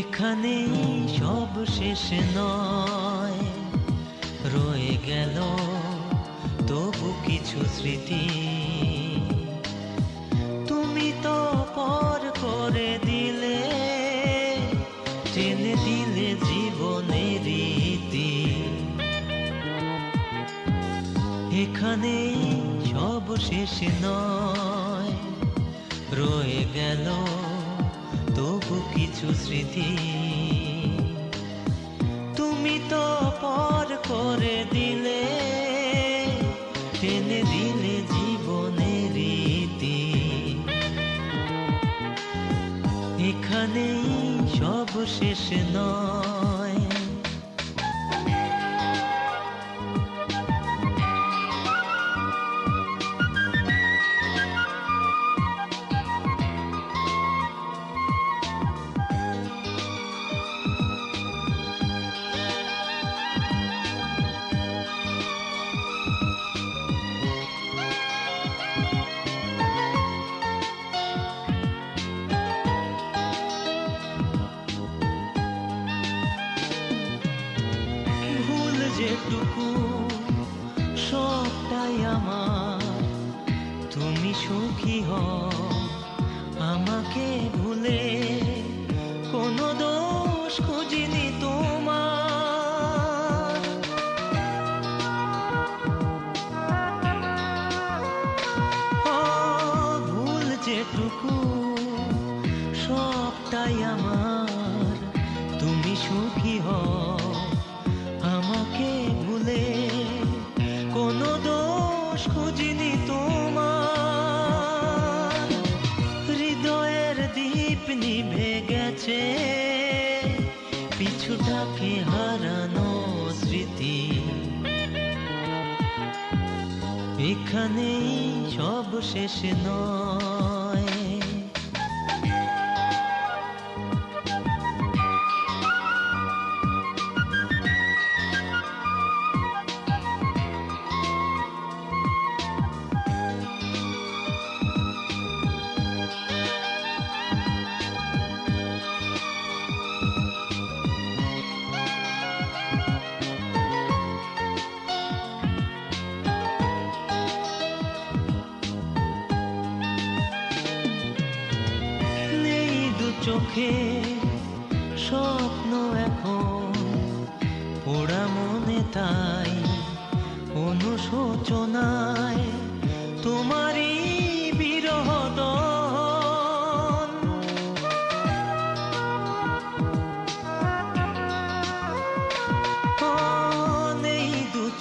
এখানে সব শেষ নয়। রয়ে গেল তবু কিছু স্মৃতি। দিলে জীবনের রীতি। এখানে সব শেষ নয়, রয়ে গেল তবু কিছু স্মৃতি। তুমি তো পর করে দিলে সব শেষ যেটুকু, সবটাই আমার। তুমি সুখী হও, আমাকে ভুলে কোনো দোষ খুঁজিনি তোমার। ভুল যেটুকু, সবটাই আমার। তুমি সুখী হও, আমাকে এখানেই সব শেষ নয়। দু চোখে স্বপ্ন এখন। পোড়া মনে তাই অনুশোচনায় তোমারই বিরহ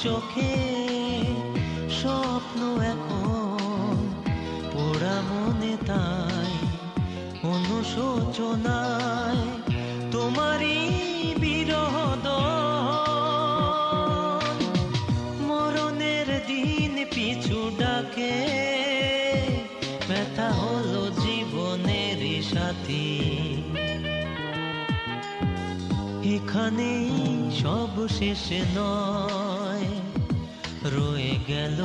চোখে অনুশোচনায় তোমারই বিরহ দহন। মরণের দিন পিছু ডাকে, ব্যথা হলো জীবনের সাথী এখানেই সব শেষ নয়, রয়ে গেল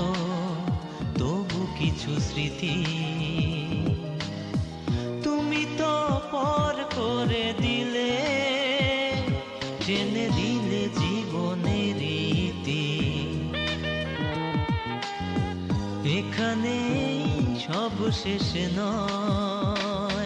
তবু কিছু স্মৃতি জেনে দিলে জীবনের রীতি। এখানেই সব শেষ নয়।